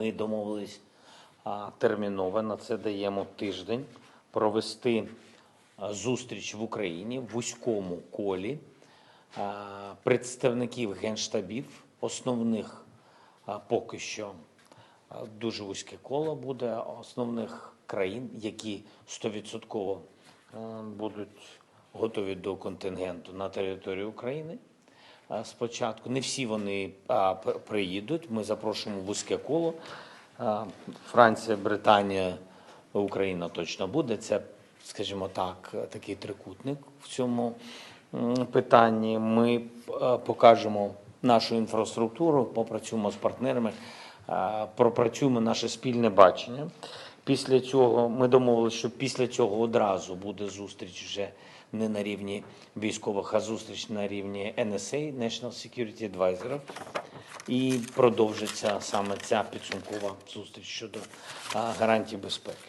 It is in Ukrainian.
Ми домовились терміново, на це даємо тиждень, провести зустріч в Україні в вузькому колі представників генштабів, основних поки що дуже вузьке коло буде основних країн, які 100% будуть готові до контингенту на території України. А, Спочатку не всі вони приїдуть. Ми запрошуємо вузьке коло. А, Франція, Британія, Україна точно буде. Це, скажімо так, такий трикутник в цьому питанні. Ми е, покажемо нашу інфраструктуру, попрацюємо з партнерами, е, пропрацюємо наше спільне бачення. Після цього ми домовилися, що після цього одразу буде зустріч вже не на рівні військових, а зустріч на рівні NSA, National Security Advisor. І продовжиться саме ця підсумкова зустріч щодо гарантій безпеки.